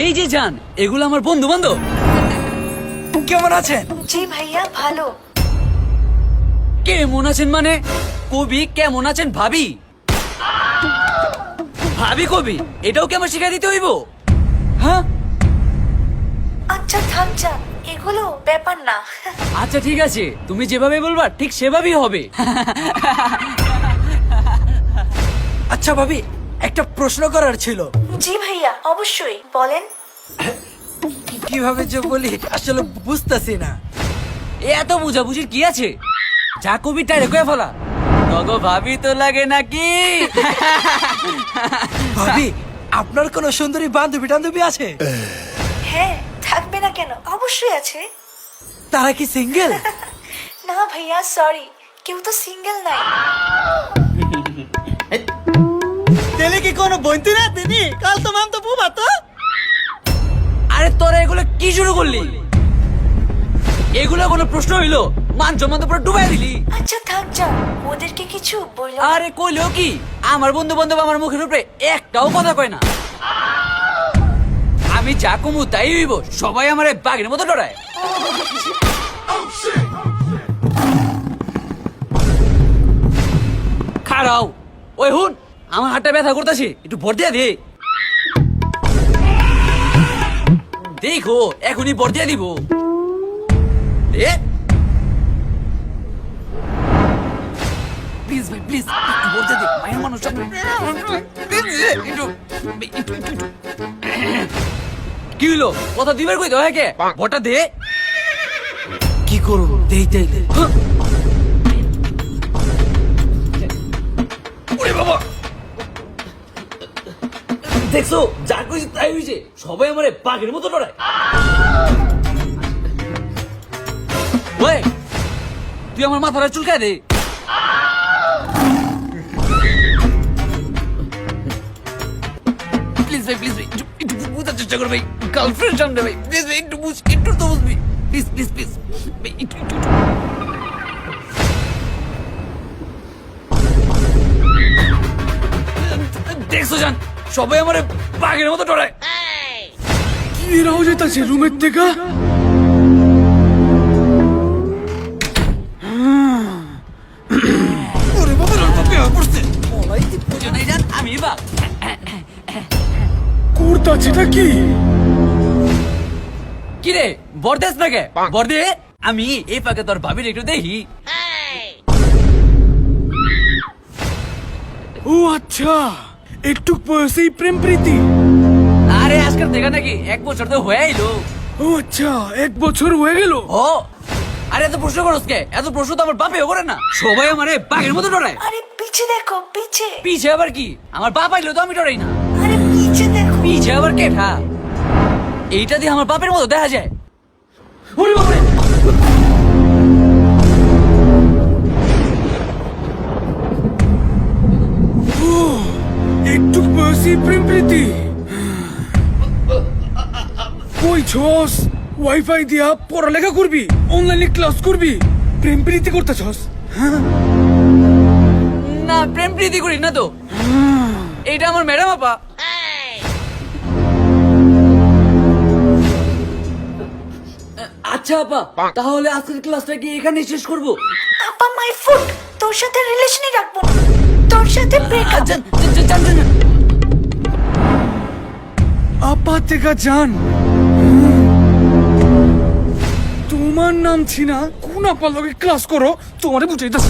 এই যে যান এগুলো আমার বন্ধু বান্ধব কেমন আছেন? জি ভাইয়া ভালো। কেমন আছেন মানে? কবি কেমন আছেন ভাবি? ভাবি কবি এটাও কি আমার শিখাই দিতে হইব? হ্যাঁ? আচ্ছা থাম যা এগুলো ব্যাপার না। আচ্ছা ঠিক আছে তুমি যেভাবে বলবা ঠিক সেভাবেই হবে। আচ্ছা ভাবি একটা প্রশ্ন করার ছিল। জি ভাইয়া অবশ্যই বলেন। কীভাবে যে বলি আসলে বুঝতেছি না। এ এত বুঝাবুঝির কি আছে? যা কবিটা রেখে ফেলা। তগো ভাবি তো লাগে নাকি? ভাবি আপনার কোনো সুন্দরী বান্ধবী টান্ধবী আছে? হ্যাঁ থাকবে না কেন? অবশ্যই আছে। তারা কি সিঙ্গেল না ভাইয়া সরি কেউ তো সিঙ্গেল নাই। কাল তো মাম তো বুবা তো আরে তোরা এগুলো কি শুরু করলি? এগুলো কোনো প্রশ্ন হইল? মান সম্মান তো পুরো ডুবাই দিলি। আচ্ছা থাক যা। ওদেরকে কিছু বলল আরে কইলেও কি? আমার বন্ধু বান্ধব আমার মুখের উপরে একটাও কথা কয় না। আমি যা কমু তাই হইব সবাই আমার বাঘের মতো ডরায়। খারাও ওই হুন আমার হাতটা ব্যথা করতেছি একটু ভর দিয়া দে। দেখো এখনই ভর দিয়া দিব এ? প্লিজ ভাই প্লিজ একটু দে মায়ের মানুষ কি হলো? কথা দিবার কই কে দে। কি করুন দেই। দেখছ? যা কইছি তাই হইছে। সবাই আমারে বাঘের মতো ওই, তুই আমার মাথাটা চুলকায় দে প্লিজ ভাই প্লিজ ভাই, একটু বুঝার চেষ্টা কর ভাই। গার্লফ্রেন্ড সামনে ভাই প্লিজ ভাই, একটু বুঝ, একটু তো বুঝবি। প্লিজ প্লিজ প্লিজ ভাই একটু একটু। দেখছ জান? সবাই আমার বাঘের মতো ডরায়। কি রাও যেতেছে রুমের থেকে? কি? বরদেস নাকি? বরদে আমি এই পাকে তোর ভাবির একটু দেখি। ও আচ্ছা। একটু বয়সেই প্রেম প্রীতি আরে আজকাল দেখা নাকি এক বছর তো হয়ে আইলো ও আচ্ছা এক বছর হয়ে গেল। ও আরে এত প্রশ্ন করস কে? এত প্রশ্ন তো আমার বাপেও করে না। সবাই আমারে বাঘের মতো ডরায়। আরে পিছে দেখো পিছে। পিছে আবার কি? আমার বাপ আইলো তো আমি ডরাই না। আরে পিছে দেখো। পিছে আবার কেঠা? এইটা দিয়ে আমার বাপের মতো দেখা যায়। ওরে বাপরে! প্রেম প্রীতি। কই ছস? ওয়াইফাই দিয়া পড়ালেখা করবি অনলাইনে ক্লাস করবি প্রেম প্রীতি করতে ছস না প্রেম প্রীতি করি না তো। এইটা আমার ম্যাডাম আপা। আচ্ছা আপা তাহলে আজকের ক্লাসটা কি এখানে শেষ করব? আপা মাই ফুট তোর সাথে রিলেশনই রাখব তোর সাথে ব্রেকআপ পার্থেকা জান তোমার নাম ছিনা কোন আপার ক্লাস করো তোমারে বুঝাইতেছ